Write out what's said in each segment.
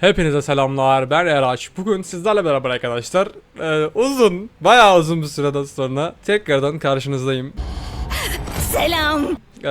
Hepinize selamlar ben Eraç. Bugün sizlerle beraber arkadaşlar e, uzun bayağı uzun bir süreden sonra tekrardan karşınızdayım. Selam. E,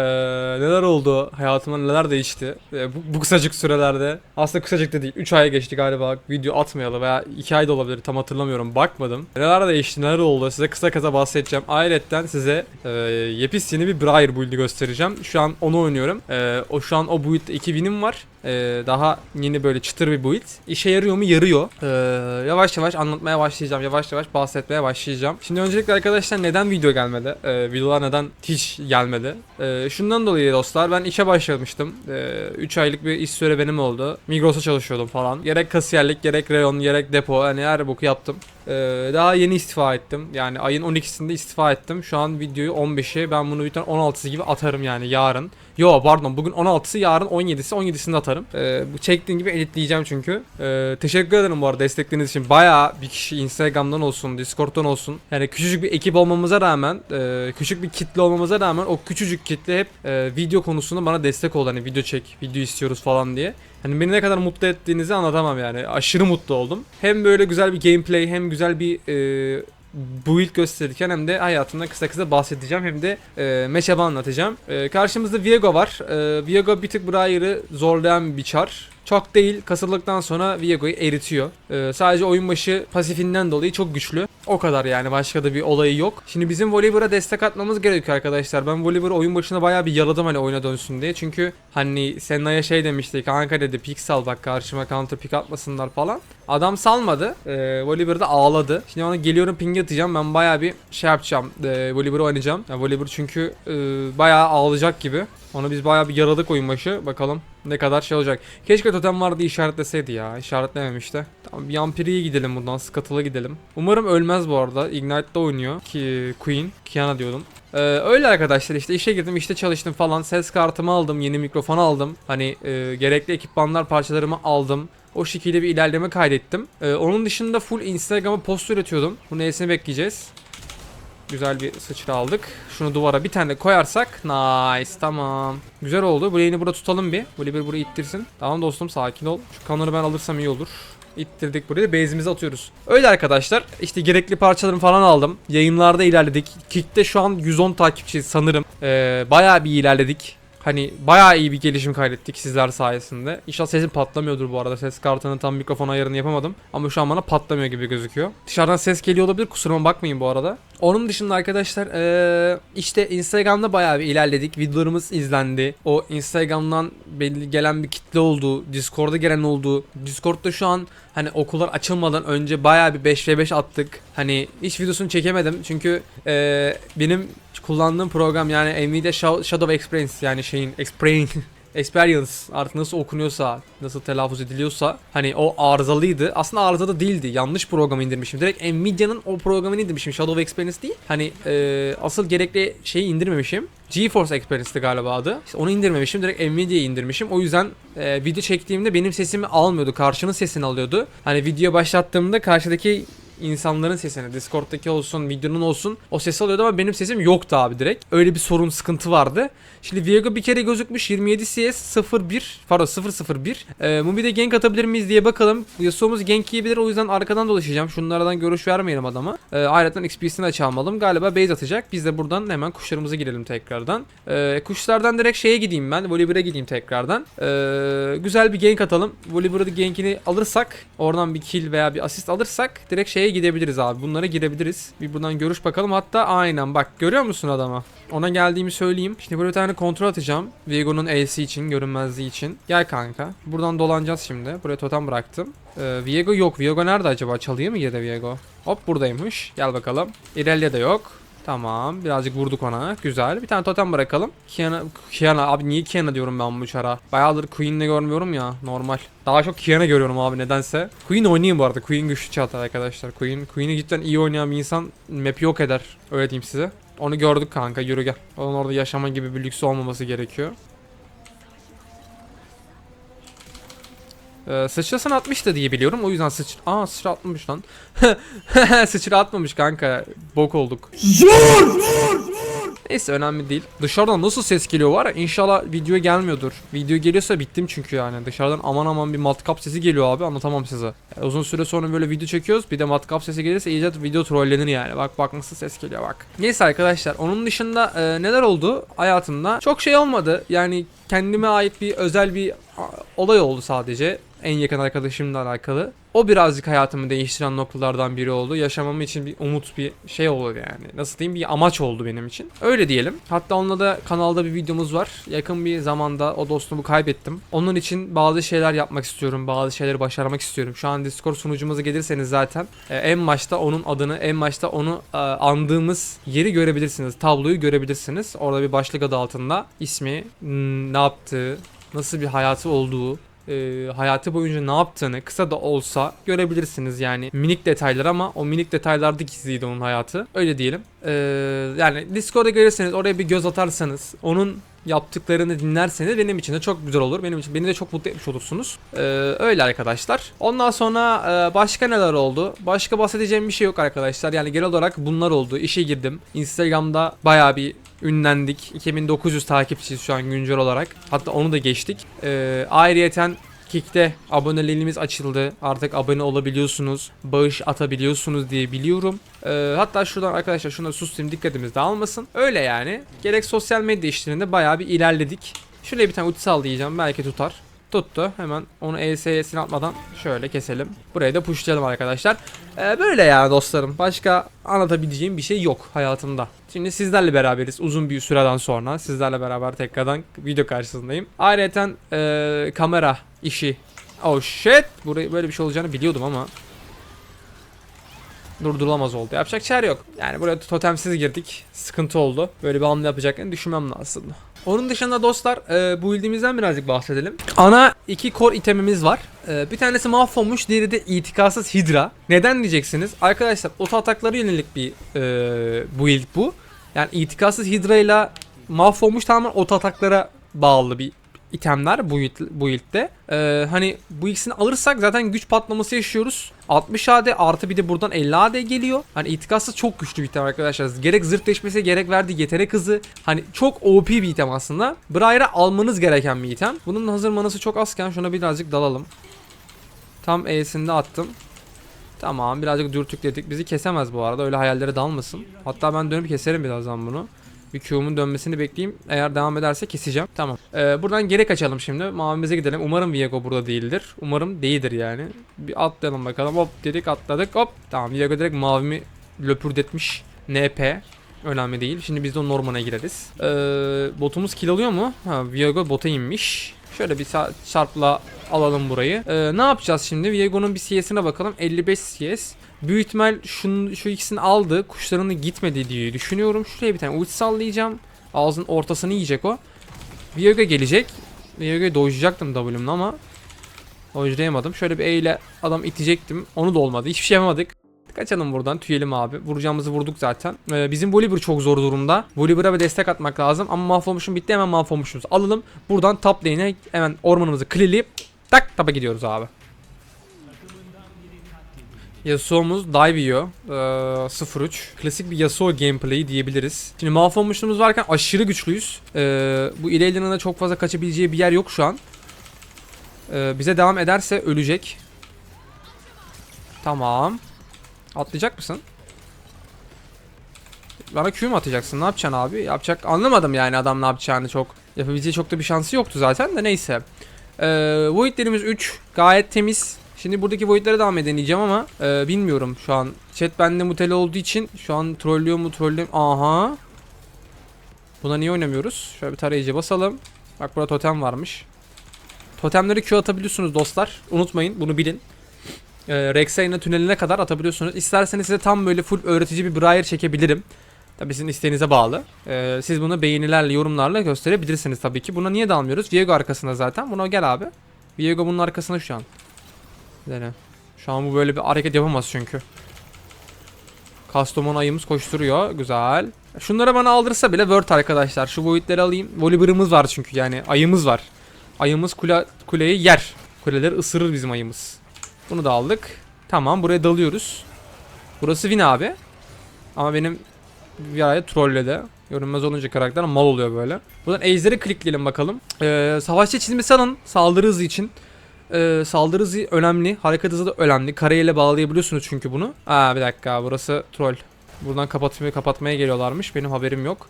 neler oldu hayatımda neler değişti E, bu, bu kısacık sürelerde aslında kısacık da değil 3 ay geçti galiba video atmayalı veya 2 ay da olabilir tam hatırlamıyorum bakmadım. Neler değişti neler oldu size kısa kısa bahsedeceğim. Ayrıca size e, yepis yeni bir Briar build'i göstereceğim. Şu an onu oynuyorum. E, o şu an o build'de 2000'im var. Ee, daha yeni böyle çıtır bir build. İşe yarıyor mu? Yarıyor. Ee, yavaş yavaş anlatmaya başlayacağım. Yavaş yavaş bahsetmeye başlayacağım. Şimdi öncelikle arkadaşlar neden video gelmedi? Ee, videolar neden hiç gelmedi? Ee, şundan dolayı dostlar ben işe başlamıştım. 3 aylık bir iş süre benim oldu. Migros'a çalışıyordum falan. Gerek kasiyerlik, gerek reyon, gerek depo. Hani her boku yaptım. Ee, daha yeni istifa ettim. Yani ayın 12'sinde istifa ettim. Şu an videoyu 15'i ben bunu bir tane 16'sı gibi atarım yani yarın. Yo pardon bugün 16'sı yarın 17'si 17'sinde atarım. Ee, bu çektiğim gibi editleyeceğim çünkü. Ee, teşekkür ederim bu arada destekleriniz için. Bayağı bir kişi Instagram'dan olsun, Discord'dan olsun. Yani küçücük bir ekip olmamıza rağmen, e, küçük bir kitle olmamıza rağmen o küçücük kitle hep e, video konusunda bana destek oldu. Hani video çek, video istiyoruz falan diye. Hani beni ne kadar mutlu ettiğinizi anlatamam yani. Aşırı mutlu oldum. Hem böyle güzel bir gameplay hem güzel bir e, build gösterirken hem de hayatımda kısa kısa bahsedeceğim hem de e, meşaba anlatacağım. E, karşımızda Viego var. E, Viego bir tık Briar'ı zorlayan bir çar. Çok değil kasıldıktan sonra Viego'yu eritiyor. E, sadece oyun başı pasifinden dolayı çok güçlü. O kadar yani başka da bir olayı yok. Şimdi bizim Volibear'a destek atmamız gerekiyor arkadaşlar. Ben Volibear'ı oyun başına bayağı bir yaladım hani oyuna dönsün diye. Çünkü hani Senna'ya şey demişti kanka dedi pik sal bak karşıma counter pick atmasınlar falan. Adam salmadı. E, Volibear'da ağladı. Şimdi ona geliyorum ping atacağım. Ben bayağı bir şey yapacağım. E, Volibear'ı oynayacağım. Yani Volibear çünkü e, bayağı ağlayacak gibi. Onu biz bayağı bir yaradık oyun başı. Bakalım ne kadar şey olacak. Keşke totem vardı işaretleseydi ya. İşaretlememişti. Tamam Yampiri'ye gidelim buradan. Scuttle'a gidelim. Umarım ölmez bu arada. Ignite'da oynuyor. Ki Queen. Kiana diyordum. Ee, öyle arkadaşlar işte işe girdim işte çalıştım falan ses kartımı aldım yeni mikrofon aldım hani e, gerekli ekipmanlar parçalarımı aldım o şekilde bir ilerleme kaydettim. Ee, onun dışında full Instagram'a post üretiyordum. Bu neyesini bekleyeceğiz. Güzel bir sıçra aldık. Şunu duvara bir tane koyarsak. Nice tamam. Güzel oldu. Bu lane'i burada tutalım bir. Bir buraya ittirsin. Tamam dostum sakin ol. Şu kanları ben alırsam iyi olur. İttirdik buraya. Base'imizi atıyoruz. Öyle arkadaşlar. İşte gerekli parçalarımı falan aldım. Yayınlarda ilerledik. Kick'te şu an 110 takipçi sanırım. Ee, bayağı bir ilerledik. Hani bayağı iyi bir gelişim kaydettik sizler sayesinde. İnşallah sesim patlamıyordur bu arada. Ses kartının tam mikrofon ayarını yapamadım. Ama şu an bana patlamıyor gibi gözüküyor. Dışarıdan ses geliyor olabilir. Kusuruma bakmayın bu arada. Onun dışında arkadaşlar ee, işte Instagram'da bayağı bir ilerledik. Videolarımız izlendi. O Instagram'dan belli gelen bir kitle oldu. Discord'a gelen oldu. Discord'da şu an hani okullar açılmadan önce bayağı bir 5v5 attık. Hani hiç videosunu çekemedim. Çünkü ee, benim kullandığım program yani Nvidia Shadow Experience yani şeyin Experience Experience artık nasıl okunuyorsa, nasıl telaffuz ediliyorsa hani o arızalıydı. Aslında arızalı değildi. Yanlış program indirmişim. Direkt Nvidia'nın o programını indirmişim. Shadow Experience değil. Hani e, asıl gerekli şeyi indirmemişim. GeForce Experience'ti galiba adı. İşte onu indirmemişim. Direkt Nvidia'yı indirmişim. O yüzden e, video çektiğimde benim sesimi almıyordu. Karşının sesini alıyordu. Hani video başlattığımda karşıdaki insanların sesini Discord'daki olsun videonun olsun o sesi alıyordu ama benim sesim yoktu abi direkt. Öyle bir sorun sıkıntı vardı. Şimdi Viego bir kere gözükmüş 27 CS 01 pardon 001. Ee, Mubi'de gank atabilir miyiz diye bakalım. Yasuo'muz gank yiyebilir o yüzden arkadan dolaşacağım. Şunlardan görüş vermeyelim adama. Ee, ayrıca XP'sini de çalmalım. Galiba base atacak. Biz de buradan hemen kuşlarımıza girelim tekrardan. Ee, kuşlardan direkt şeye gideyim ben. Volibear'a gideyim tekrardan. Ee, güzel bir gank atalım. Volibear'da gankini alırsak oradan bir kill veya bir asist alırsak direkt şeye gidebiliriz abi. Bunlara girebiliriz. Bir buradan görüş bakalım. Hatta aynen bak görüyor musun adama? Ona geldiğimi söyleyeyim. Şimdi böyle bir tane kontrol atacağım. Viego'nun L'si için, görünmezliği için. Gel kanka. Buradan dolanacağız şimdi. Buraya totem bıraktım. Ee, Viego yok. Viego nerede acaba? Çalıya mı girdi Viego? Hop buradaymış. Gel bakalım. İrelia de yok. Tamam. Birazcık vurduk ona. Güzel. Bir tane totem bırakalım. Kiana, Kiana abi niye Kiana diyorum ben bu çara? Bayağıdır Queen'le görmüyorum ya. Normal. Daha çok Kiana görüyorum abi nedense. Queen oynayayım bu arada. Queen güçlü çatı arkadaşlar. Queen, Queen'i cidden iyi oynayan bir insan map'i yok eder. Öyle diyeyim size. Onu gördük kanka yürü gel. Onun orada yaşama gibi bir lüksü olmaması gerekiyor. Ee, sıçrasını atmıştı diye biliyorum. O yüzden sıç... Aa sıçra atmamış lan. sıçra atmamış kanka. Bok olduk. Neyse önemli değil. Dışarıdan nasıl ses geliyor var ya inşallah video gelmiyordur. Video geliyorsa bittim çünkü yani. Dışarıdan aman aman bir matkap sesi geliyor abi anlatamam size. Yani uzun süre sonra böyle video çekiyoruz. Bir de matkap sesi gelirse iyice video trollenir yani. Bak bak nasıl ses geliyor bak. Neyse arkadaşlar onun dışında e, neler oldu hayatımda? Çok şey olmadı. Yani kendime ait bir özel bir olay oldu sadece. En yakın arkadaşımla alakalı. O birazcık hayatımı değiştiren noktalardan biri oldu. Yaşamam için bir umut bir şey oldu yani. Nasıl diyeyim bir amaç oldu benim için. Öyle diyelim. Hatta onunla da kanalda bir videomuz var. Yakın bir zamanda o dostumu kaybettim. Onun için bazı şeyler yapmak istiyorum. Bazı şeyleri başarmak istiyorum. Şu an Discord sunucumuza gelirseniz zaten e, en başta onun adını, en başta onu e, andığımız yeri görebilirsiniz. Tabloyu görebilirsiniz. Orada bir başlık adı altında ismi, ne yaptığı, nasıl bir hayatı olduğu, e, hayatı boyunca ne yaptığını kısa da olsa görebilirsiniz yani minik detaylar ama o minik detaylarda gizliydi onun hayatı. Öyle diyelim. E, yani Discord'a gelirseniz oraya bir göz atarsanız onun yaptıklarını dinlerseniz benim için de çok güzel olur. Benim için beni de çok mutlu etmiş olursunuz. E, öyle arkadaşlar. Ondan sonra e, başka neler oldu? Başka bahsedeceğim bir şey yok arkadaşlar. Yani genel olarak bunlar oldu. İşe girdim. Instagram'da bayağı bir ünlendik. 2900 takipçiyiz şu an güncel olarak. Hatta onu da geçtik. E, ayrıyeten Kick'te aboneliğimiz açıldı. Artık abone olabiliyorsunuz. Bağış atabiliyorsunuz diye biliyorum. Ee, hatta şuradan arkadaşlar şuna susayım dikkatimiz dağılmasın. Öyle yani. Gerek sosyal medya işlerinde bayağı bir ilerledik. Şuraya bir tane ulti sallayacağım. Belki tutar. Tuttu. Hemen onu ES'sine atmadan şöyle keselim. Burayı da pushlayalım arkadaşlar. Ee, böyle yani dostlarım. Başka anlatabileceğim bir şey yok hayatımda. Şimdi sizlerle beraberiz uzun bir süreden sonra. Sizlerle beraber tekrardan video karşısındayım. Ayrıca e, kamera işi. Oh shit. Burayı böyle bir şey olacağını biliyordum ama durdurulamaz oldu. Yapacak şeyler yok. Yani buraya totemsiz girdik. Sıkıntı oldu. Böyle bir hamle yapacaklarını düşünmem lazım. Onun dışında dostlar e, bu build'imizden birazcık bahsedelim. Ana iki core itemimiz var. E, bir tanesi mahvolmuş, diğeri de itikarsız Hydra. Neden diyeceksiniz? Arkadaşlar oto atakları yönelik bir e, build bu. Yani itikarsız Hydra ile mahvolmuş tamamen oto ataklara bağlı bir itemler bu build- bu build'de. Ee, hani bu ikisini alırsak zaten güç patlaması yaşıyoruz. 60 AD artı bir de buradan 50 AD geliyor. Hani itikatsız çok güçlü bir item arkadaşlar. Gerek zırh deşmesi gerek verdiği yetenek hızı. Hani çok OP bir item aslında. Briar'a almanız gereken bir item. Bunun hazır manası çok azken şuna birazcık dalalım. Tam E'sinde attım. Tamam birazcık dürtükledik. Bizi kesemez bu arada öyle hayallere dalmasın. Hatta ben dönüp keserim birazdan bunu. Bir Q'mun dönmesini bekleyeyim. Eğer devam ederse keseceğim. Tamam. Ee, buradan geri kaçalım şimdi. Mavimize gidelim. Umarım Viego burada değildir. Umarım değildir yani. Bir atlayalım bakalım. Hop dedik atladık. Hop. Tamam Viego direkt mavimi löpürdetmiş. NP. Önemli değil. Şimdi biz de Norman'a gireriz. Ee, botumuz kill alıyor mu? Ha Viego bota inmiş. Şöyle bir çarpla alalım burayı. Ee, ne yapacağız şimdi? Viego'nun bir CS'ine bakalım. 55 CS. Büyük ihtimal şun, şu ikisini aldı. Kuşlarını gitmedi diye düşünüyorum. Şuraya bir tane ulti sallayacağım. Ağzın ortasını yiyecek o. Viego gelecek. Viego'yu dojlayacaktım W'mle ama dojlayamadım. Şöyle bir E ile adam itecektim. Onu da olmadı. Hiçbir şey yapamadık. Kaçalım buradan tüyelim abi. Vuracağımızı vurduk zaten. Ee, bizim Volibear çok zor durumda. Volibear'a bir destek atmak lazım. Ama mahvolmuşum bitti hemen mahvolmuşuz. Alalım. Buradan top lane'e hemen ormanımızı clearleyip tak tapa gidiyoruz abi. Yasuo'muz dive yiyor. Ee, 03. Klasik bir Yasuo gameplay diyebiliriz. Şimdi mahvolmuşluğumuz varken aşırı güçlüyüz. Ee, bu Ilelia'nın da çok fazla kaçabileceği bir yer yok şu an. Ee, bize devam ederse ölecek. Tamam. Atlayacak mısın? Bana Q mu atacaksın? Ne yapacaksın abi? Yapacak anlamadım yani adam ne yapacağını çok. Yapabileceği çok da bir şansı yoktu zaten de neyse. Ee, Void'lerimiz 3. Gayet temiz. Şimdi buradaki Void'lere devam deneyeceğim ama e, bilmiyorum şu an. Chat bende muteli olduğu için şu an trollüyor mu trollüyor Aha. Buna niye oynamıyoruz? Şöyle bir tarayıcı basalım. Bak burada totem varmış. Totemleri Q atabiliyorsunuz dostlar. Unutmayın bunu bilin. Ee, Rex'e tüneline kadar atabiliyorsunuz. İsterseniz size tam böyle full öğretici bir Briar çekebilirim. Tabii sizin isteğinize bağlı. Ee, siz bunu beğenilerle, yorumlarla gösterebilirsiniz tabii ki. Buna niye dalmıyoruz? Viego arkasında zaten. Buna gel abi. Viego bunun arkasında şu an. Dene. Şu an bu böyle bir hareket yapamaz çünkü. Kastomon ayımız koşturuyor. Güzel. Şunları bana aldırsa bile Word arkadaşlar. Şu boyutları alayım. Volibear'ımız var çünkü yani. Ayımız var. Ayımız kule, kuleyi yer. Kuleleri ısırır bizim ayımız. Bunu da aldık. Tamam buraya dalıyoruz. Burası win abi. Ama benim bir aya trolledi. Görünmez olunca karakter mal oluyor böyle. Buradan ejder'i klikleyelim bakalım. Ee, savaşçı çizmesi alın saldırı hızı için. Ee, saldırı hızı önemli. Hareket hızı da önemli. Kareyle bağlayabiliyorsunuz çünkü bunu. Aa bir dakika burası troll. Buradan kapatmaya kapatmaya geliyorlarmış. Benim haberim yok.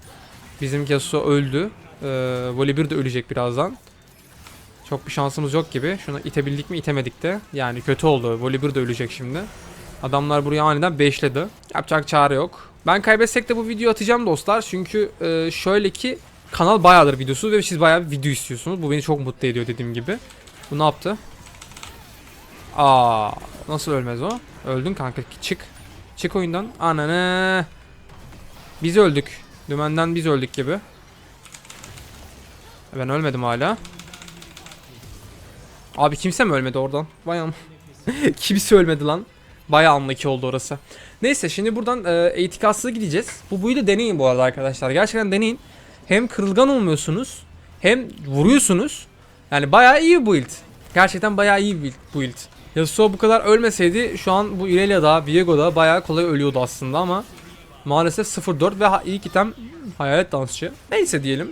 Bizim Yasuo öldü. Ee, Volibear de ölecek birazdan. Çok bir şansımız yok gibi. Şunu itebildik mi itemedik de. Yani kötü oldu. Volibear da ölecek şimdi. Adamlar buraya aniden beşledi. Yapacak çare yok. Ben kaybetsek de bu videoyu atacağım dostlar. Çünkü e, şöyle ki kanal bayağıdır videosu ve siz bayağı bir video istiyorsunuz. Bu beni çok mutlu ediyor dediğim gibi. Bu ne yaptı? Aa, nasıl ölmez o? Öldün kanka çık. Çık oyundan. Ananı. Biz öldük. Dümenden biz öldük gibi. Ben ölmedim hala. Abi kimse mi ölmedi oradan? Vay am. kimse ölmedi lan. Bayağı anlaki oldu orası. Neyse şimdi buradan e, eğitikasıza gideceğiz. Bu buyu deneyin bu arada arkadaşlar. Gerçekten deneyin. Hem kırılgan olmuyorsunuz. Hem vuruyorsunuz. Yani bayağı iyi bir build. Gerçekten bayağı iyi bir build. Yasuo bu kadar ölmeseydi şu an bu Irelia'da, Viego'da bayağı kolay ölüyordu aslında ama maalesef 0-4 ve ilk item hayalet dansçı. Neyse diyelim.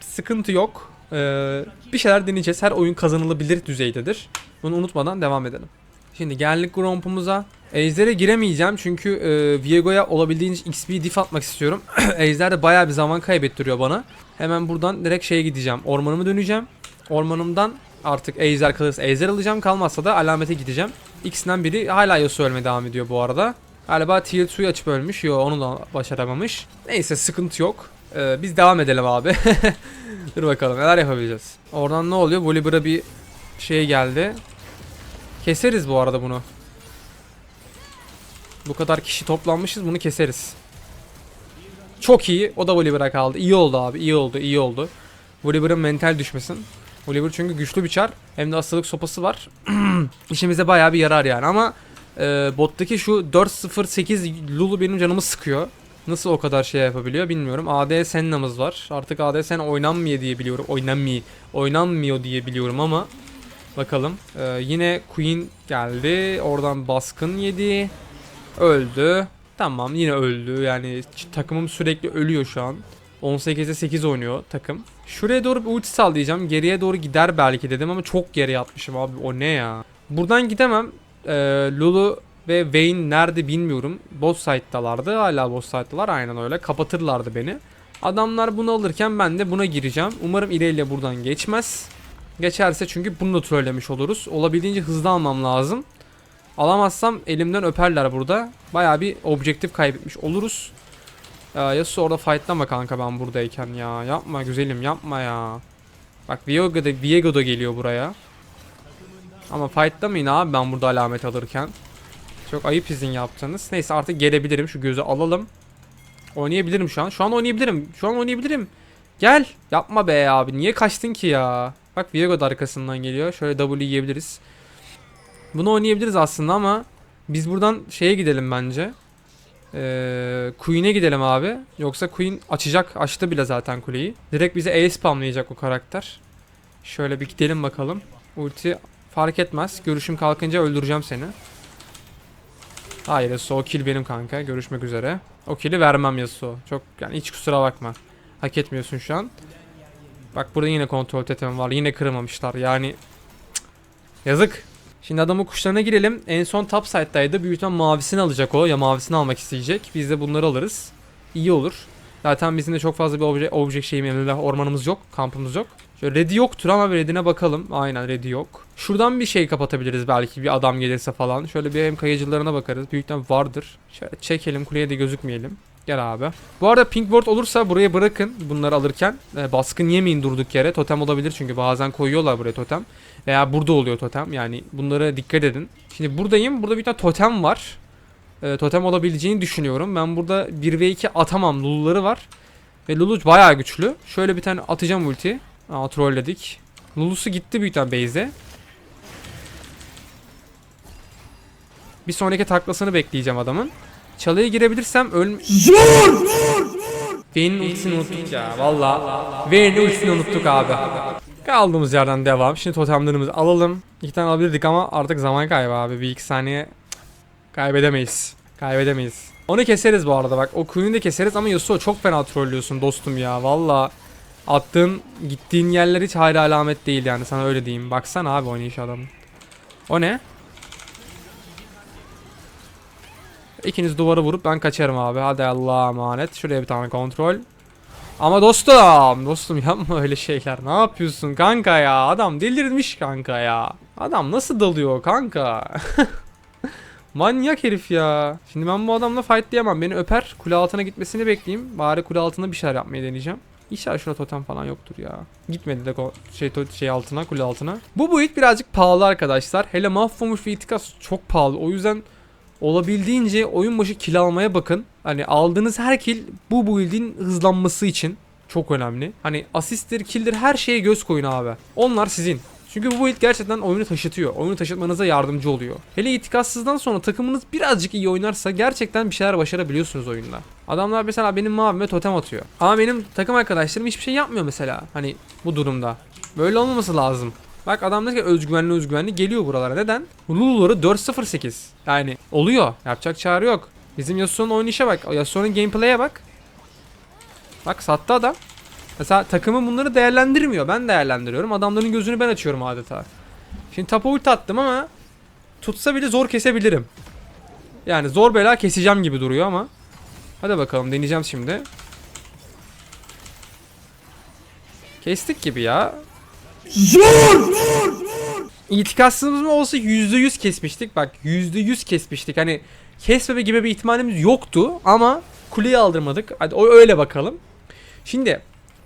Sıkıntı yok. Ee, bir şeyler deneyeceğiz. Her oyun kazanılabilir düzeydedir. Bunu unutmadan devam edelim. Şimdi geldik Gromp'umuza. Ejder'e giremeyeceğim çünkü e, Viego'ya olabildiğince XP diff atmak istiyorum. Ejder de bayağı bir zaman kaybettiriyor bana. Hemen buradan direkt şeye gideceğim. Ormanıma döneceğim. Ormanımdan artık Ejder kalırsa Ejder alacağım. Kalmazsa da alamete gideceğim. İkisinden biri hala Yasuo ölmeye devam ediyor bu arada. Galiba tier 2'yu açıp ölmüş. Yo onu da başaramamış. Neyse sıkıntı yok. Ee, biz devam edelim abi. Dur bakalım neler yapabileceğiz. Oradan ne oluyor? Volibear'a bir şey geldi. Keseriz bu arada bunu. Bu kadar kişi toplanmışız bunu keseriz. Çok iyi. O da Volibear'a kaldı. İyi oldu abi. iyi oldu. iyi oldu. Volibear'ın mental düşmesin. Volibear çünkü güçlü bir çar. Hem de hastalık sopası var. İşimize bayağı bir yarar yani ama e, bottaki şu 408 Lulu benim canımı sıkıyor. Nasıl o kadar şey yapabiliyor bilmiyorum. AD Senna'mız var. Artık AD Senna oynanmıyor diye biliyorum. Oynanmıyor. Oynanmıyor diye biliyorum ama bakalım. Ee, yine Queen geldi. Oradan baskın yedi. Öldü. Tamam yine öldü. Yani takımım sürekli ölüyor şu an. 18'e 8 oynuyor takım. Şuraya doğru bir ulti sallayacağım. Geriye doğru gider belki dedim ama çok geriye atmışım abi. O ne ya? Buradan gidemem. Ee, Lulu ve Vayne nerede bilmiyorum. Boss site'dalardı. Hala boss site'dalar. Aynen öyle. Kapatırlardı beni. Adamlar bunu alırken ben de buna gireceğim. Umarım ilerle buradan geçmez. Geçerse çünkü bunu da trollemiş oluruz. Olabildiğince hızlı almam lazım. Alamazsam elimden öperler burada. Bayağı bir objektif kaybetmiş oluruz. Ya Yasuo orada fightlama kanka ben buradayken ya. Yapma güzelim yapma ya. Bak Viego da, Viego da geliyor buraya. Ama fightlamayın abi ben burada alamet alırken. Çok ayıp sizin yaptığınız. Neyse artık gelebilirim. Şu gözü alalım. Oynayabilirim şu an. Şu an oynayabilirim. Şu an oynayabilirim. Gel. Yapma be abi. Niye kaçtın ki ya? Bak Viego da arkasından geliyor. Şöyle W yiyebiliriz. Bunu oynayabiliriz aslında ama biz buradan şeye gidelim bence. Ee, Queen'e gidelim abi. Yoksa Queen açacak. Açtı bile zaten kuleyi. Direkt bize E spamlayacak o karakter. Şöyle bir gidelim bakalım. Ulti fark etmez. Görüşüm kalkınca öldüreceğim seni. Hayır Yasuo o kill benim kanka. Görüşmek üzere. O kill'i vermem Yasuo. Çok yani hiç kusura bakma. Hak etmiyorsun şu an. Bak burada yine kontrol totem var. Yine kırmamışlar. Yani yazık. Şimdi adamın kuşlarına girelim. En son top side'daydı. Büyük mavisini alacak o. Ya mavisini almak isteyecek. Biz de bunları alırız. İyi olur. Zaten bizim de çok fazla bir obje, obje şeyimiz, ormanımız yok. Kampımız yok. Şöyle ready yoktur ama bir ready'ne bakalım. Aynen ready yok. Şuradan bir şey kapatabiliriz belki bir adam gelirse falan. Şöyle bir hem kayıcılarına bakarız. Büyük ihtimal vardır. Şöyle çekelim kuleye de gözükmeyelim. Gel abi. Bu arada pink ward olursa buraya bırakın bunları alırken. Ee, baskın yemeyin durduk yere. Totem olabilir çünkü bazen koyuyorlar buraya totem. Veya burada oluyor totem. Yani bunlara dikkat edin. Şimdi buradayım. Burada bir tane totem var. Ee, totem olabileceğini düşünüyorum. Ben burada 1 ve 2 atamam. Lulu'ları var. Ve Lulu bayağı güçlü. Şöyle bir tane atacağım ulti. Aa trolledik. Lulu'su gitti büyük ihtimal base'e. Bir sonraki taklasını bekleyeceğim adamın. Çalıya girebilirsem öl... Zor! Vayne'in ultisini unuttuk ya valla. Vayne'in ultisini unuttuk abi. Kaldığımız yerden devam. Şimdi totemlerimizi alalım. İki tane alabilirdik ama artık zaman kaybı abi. Bir iki saniye kaybedemeyiz. Kaybedemeyiz. Onu keseriz bu arada bak. O Queen'i de keseriz ama Yasuo çok fena trollüyorsun dostum ya. Valla attığın gittiğin yerler hiç hayra alamet değil yani sana öyle diyeyim. Baksana abi oynayış adamın. O ne? İkiniz duvara vurup ben kaçarım abi. Hadi Allah'a emanet. Şuraya bir tane kontrol. Ama dostum, dostum yapma öyle şeyler. Ne yapıyorsun kanka ya? Adam delirmiş kanka ya. Adam nasıl dalıyor kanka? Manyak herif ya. Şimdi ben bu adamla fightlayamam. Beni öper. Kule altına gitmesini bekleyeyim. Bari kule altında bir şeyler yapmayı deneyeceğim. İnşallah şurada totem falan yoktur ya. Gitmedi de şey, şey altına, kule altına. Bu build birazcık pahalı arkadaşlar. Hele mahvolmuş ve itikas çok pahalı. O yüzden olabildiğince oyun başı kill almaya bakın. Hani aldığınız her kill bu build'in hızlanması için çok önemli. Hani asisttir, kill'dir her şeye göz koyun abi. Onlar sizin. Çünkü bu build gerçekten oyunu taşıtıyor. Oyunu taşıtmanıza yardımcı oluyor. Hele itikassızdan sonra takımınız birazcık iyi oynarsa gerçekten bir şeyler başarabiliyorsunuz oyunda. Adamlar mesela benim mavime totem atıyor. Ama benim takım arkadaşlarım hiçbir şey yapmıyor mesela. Hani bu durumda. Böyle olmaması lazım. Bak adam ne özgüvenli özgüvenli geliyor buralara. Neden? Lulu'ları 4-0-8. Yani oluyor. Yapacak çare yok. Bizim Yasuo'nun oynayışa bak. Yasuo'nun gameplay'e bak. Bak sattı adam. Mesela takımı bunları değerlendirmiyor. Ben değerlendiriyorum. Adamların gözünü ben açıyorum adeta. Şimdi tapa ulti attım ama tutsa bile zor kesebilirim. Yani zor bela keseceğim gibi duruyor ama. Hadi bakalım deneyeceğim şimdi. Kestik gibi ya. İtikatsızımız mı olsa %100 kesmiştik. Bak %100 kesmiştik. Hani kesmeme gibi bir ihtimalimiz yoktu ama kuleyi aldırmadık. Hadi öyle bakalım. Şimdi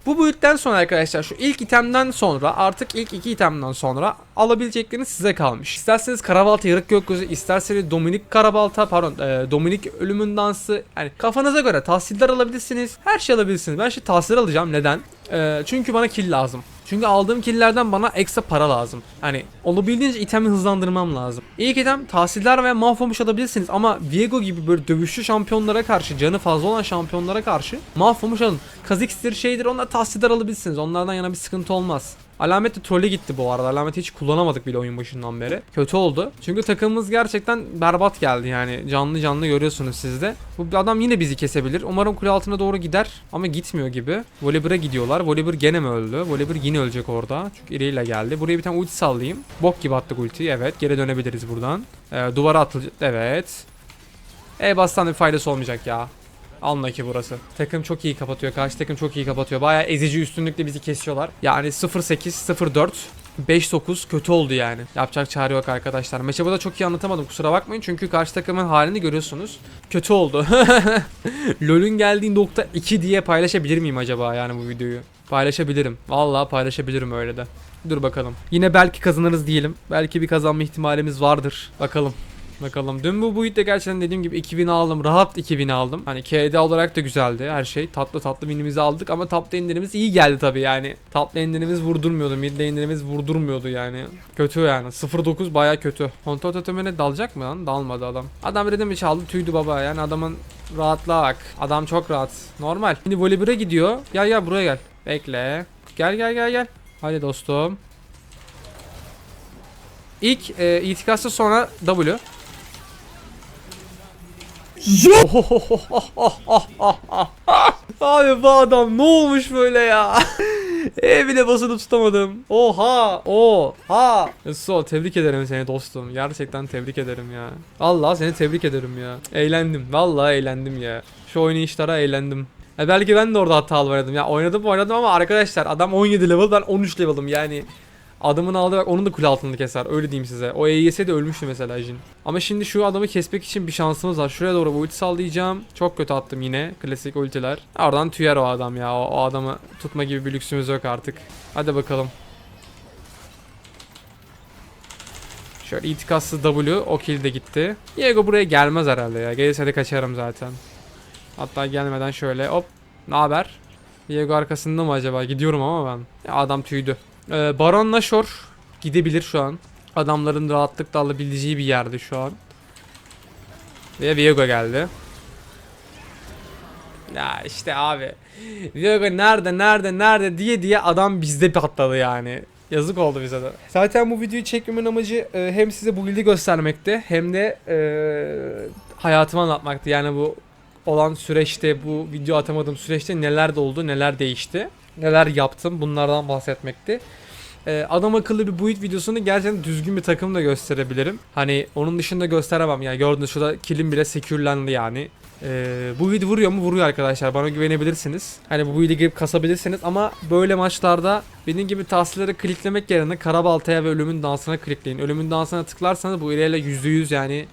bu build'den sonra arkadaşlar şu ilk itemden sonra artık ilk iki itemden sonra alabilecekleriniz size kalmış. İsterseniz Karabalta Yarık Gökyüzü, isterseniz Dominik Karabalta pardon e, Dominik Ölümün Dansı yani kafanıza göre tahsiller alabilirsiniz. Her şey alabilirsiniz. Ben şimdi tahsil alacağım. Neden? E, çünkü bana kill lazım. Çünkü aldığım killlerden bana ekstra para lazım. Hani olabildiğince itemi hızlandırmam lazım. İlk item tahsiller ve mahvolmuş alabilirsiniz ama Viego gibi böyle dövüşçü şampiyonlara karşı, canı fazla olan şampiyonlara karşı mahvolmuş alın. Kazix'tir şeydir onlar tahsiller alabilirsiniz. Onlardan yana bir sıkıntı olmaz. Alamet de trole gitti bu arada. Alameti hiç kullanamadık bile oyun başından beri. Kötü oldu. Çünkü takımımız gerçekten berbat geldi yani. Canlı canlı görüyorsunuz siz de. Bu adam yine bizi kesebilir. Umarım kule altına doğru gider. Ama gitmiyor gibi. Volibear'a gidiyorlar. Volibear gene mi öldü? Volibear yine ölecek orada. Çünkü iriyle geldi. Buraya bir tane ulti sallayayım. Bok gibi attık ultiyi. Evet. Geri dönebiliriz buradan. Ee, duvara atılacak. Evet. E bastan bir faydası olmayacak ya. Anla ki burası. Takım çok iyi kapatıyor. Karşı takım çok iyi kapatıyor. Bayağı ezici üstünlükle bizi kesiyorlar. Yani 0-8, 0-4, 5-9 kötü oldu yani. Yapacak çare yok arkadaşlar. Maçı burada çok iyi anlatamadım kusura bakmayın. Çünkü karşı takımın halini görüyorsunuz. Kötü oldu. LoL'ün geldiği nokta 2 diye paylaşabilir miyim acaba yani bu videoyu? Paylaşabilirim. Vallahi paylaşabilirim öyle de. Dur bakalım. Yine belki kazanırız diyelim. Belki bir kazanma ihtimalimiz vardır. Bakalım. Bakalım. Dün bu build'de gerçekten dediğim gibi 2000 aldım. Rahat 2000 aldım. Hani KD olarak da güzeldi her şey. Tatlı tatlı winimizi aldık ama top lane'lerimiz iyi geldi tabii yani. Top lane'lerimiz vurdurmuyordu. Mid lane'lerimiz vurdurmuyordu yani. Kötü yani. 0-9 baya kötü. Kontrol totemine dalacak mı lan? Dalmadı adam. Adam redimi çaldı tüydü baba. Yani adamın rahatlığa bak. Adam çok rahat. Normal. Şimdi Volibear'a gidiyor. Gel gel buraya gel. Bekle. Gel gel gel gel. Hadi dostum. İlk e, itikası sonra W. Abi bu adam ne olmuş böyle ya? E bile basılı tutamadım. Oha! Oha! So tebrik ederim seni dostum. Gerçekten tebrik ederim ya. Allah seni tebrik ederim ya. Eğlendim. Vallahi eğlendim ya. Şu oynayışlara eğlendim. E belki ben de orada hatalı oynadım. Ya oynadım oynadım ama arkadaşlar adam 17 level ben 13 level'ım yani. Adamın aldığı bak onun da kule altını keser öyle diyeyim size. O EYS de ölmüştü mesela Jin. Ama şimdi şu adamı kesmek için bir şansımız var. Şuraya doğru bu ulti sallayacağım. Çok kötü attım yine. Klasik ultiler. Oradan tüyer o adam ya. O, o adamı tutma gibi bir lüksümüz yok artık. Hadi bakalım. Şöyle itikassız W o kill de gitti. Diego buraya gelmez herhalde ya. Gelirse de kaçarım zaten. Hatta gelmeden şöyle hop. Ne haber? Diego arkasında mı acaba? Gidiyorum ama ben. Ya adam tüydü. Ee, Baron Nashor gidebilir şu an. Adamların rahatlıkla alabileceği bir yerde şu an. Ve Viego geldi. Ya işte abi. Viego nerede nerede nerede diye diye adam bizde patladı yani. Yazık oldu bize de. Zaten bu videoyu çekmemin amacı e, hem size bu build'i göstermekti hem de e, hayatımı anlatmaktı. Yani bu olan süreçte bu video atamadığım süreçte neler de oldu neler değişti neler yaptım bunlardan bahsetmekti. Ee, adam akıllı bir build videosunu gerçekten düzgün bir takım da gösterebilirim. Hani onun dışında gösteremem ya. Gördüğünüz şurada kilim bile sekürlendi yani. Ee, bu build vuruyor mu? Vuruyor arkadaşlar. Bana güvenebilirsiniz. Hani bu build'i girip kasabilirsiniz ama böyle maçlarda benim gibi tavsiyeleri kliklemek yerine Karabalta'ya ve Ölümün Dansı'na klikleyin. Ölümün Dansı'na tıklarsanız bu ilerle %100 yani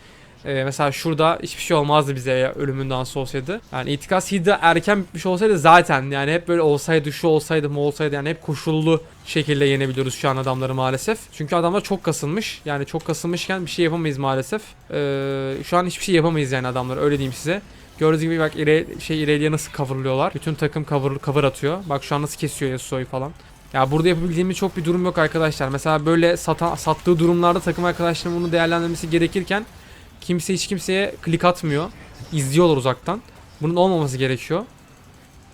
ee, mesela şurada hiçbir şey olmazdı bize ya ölümün dansı olsaydı. Yani itikas hidra erken bitmiş olsaydı zaten yani hep böyle olsaydı şu olsaydı mı olsaydı yani hep koşullu şekilde yenebiliyoruz şu an adamları maalesef. Çünkü adamlar çok kasılmış. Yani çok kasılmışken bir şey yapamayız maalesef. Ee, şu an hiçbir şey yapamayız yani adamlar öyle diyeyim size. Gördüğünüz gibi bak İre, şey İrelia'ya nasıl coverlıyorlar. Bütün takım cover, cover atıyor. Bak şu an nasıl kesiyor Yasuo'yu falan. Ya burada yapabildiğimiz çok bir durum yok arkadaşlar. Mesela böyle sata, sattığı durumlarda takım arkadaşlarının bunu değerlendirmesi gerekirken Kimse hiç kimseye klik atmıyor. İzliyorlar uzaktan. Bunun olmaması gerekiyor.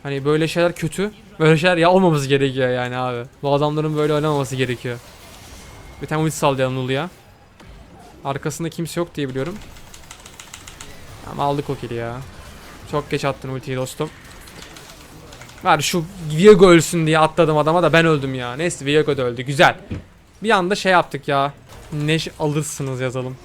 Hani böyle şeyler kötü. Böyle şeyler ya olmaması gerekiyor yani abi. Bu adamların böyle oynamaması gerekiyor. Bir tane ulti sallayalım Lulu'ya. Arkasında kimse yok diye biliyorum. Ama aldık o kill'i ya. Çok geç attın ultiyi dostum. Var şu Viego ölsün diye atladım adama da ben öldüm ya. Neyse Viego da öldü. Güzel. Bir anda şey yaptık ya. Neş alırsınız yazalım.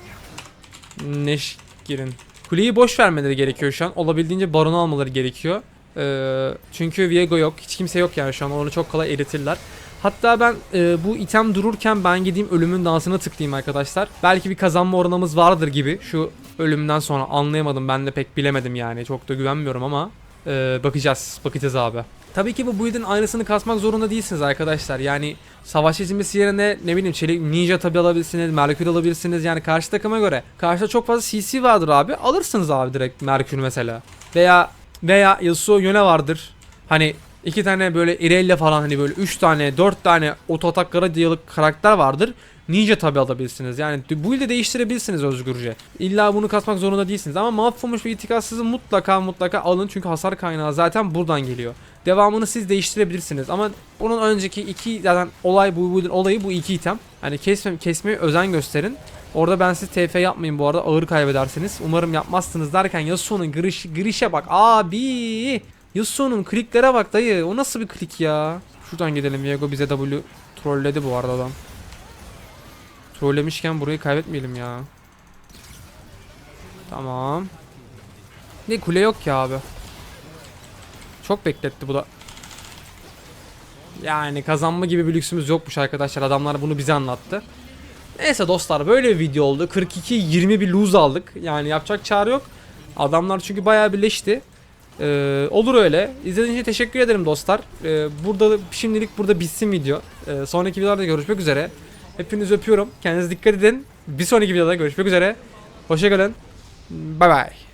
Neş girin. Kuleyi boş vermeleri gerekiyor şu an. Olabildiğince baronu almaları gerekiyor. Ee, çünkü Viego yok. Hiç kimse yok yani şu an. Onu çok kolay eritirler. Hatta ben e, bu item dururken ben gideyim ölümün dansına tıklayayım arkadaşlar. Belki bir kazanma oranımız vardır gibi. Şu ölümden sonra anlayamadım. Ben de pek bilemedim yani. Çok da güvenmiyorum ama e, bakacağız. Bakacağız abi. Tabii ki bu build'in aynısını kasmak zorunda değilsiniz arkadaşlar. Yani savaş çizmesi yerine ne bileyim çelik ninja tabi alabilirsiniz, merkür alabilirsiniz. Yani karşı takıma göre. Karşıda çok fazla CC vardır abi. Alırsınız abi direkt merkür mesela. Veya veya Yasuo yöne vardır. Hani iki tane böyle Irelia falan hani böyle üç tane dört tane oto ataklara diyalık karakter vardır. Ninja tabi alabilirsiniz. Yani bu ilde değiştirebilirsiniz özgürce. İlla bunu kasmak zorunda değilsiniz. Ama mahvolmuş ve itikatsızı mutlaka mutlaka alın. Çünkü hasar kaynağı zaten buradan geliyor. Devamını siz değiştirebilirsiniz. Ama onun önceki iki zaten olay bu, bu olayı bu iki item. Hani kesme, kesmeye özen gösterin. Orada ben siz TF yapmayın bu arada ağır kaybedersiniz. Umarım yapmazsınız derken Yasuo'nun giriş, girişe bak abi. Yasuo'nun kliklere bak dayı. O nasıl bir klik ya? Şuradan gidelim. Viego bize W trolledi bu arada adam. Trollemişken burayı kaybetmeyelim ya. Tamam. Ne kule yok ya abi. Çok bekletti bu da. Yani kazanma gibi bir lüksümüz yokmuş arkadaşlar. Adamlar bunu bize anlattı. Neyse dostlar böyle bir video oldu. 42-20 bir lose aldık. Yani yapacak çare yok. Adamlar çünkü bayağı birleşti. Ee, olur öyle. İzlediğiniz için teşekkür ederim dostlar. Ee, burada şimdilik burada bitsin video. Ee, sonraki videolarda görüşmek üzere. Hepinizi öpüyorum. Kendinize dikkat edin. Bir sonraki videoda görüşmek üzere. Hoşçakalın. Bay bay.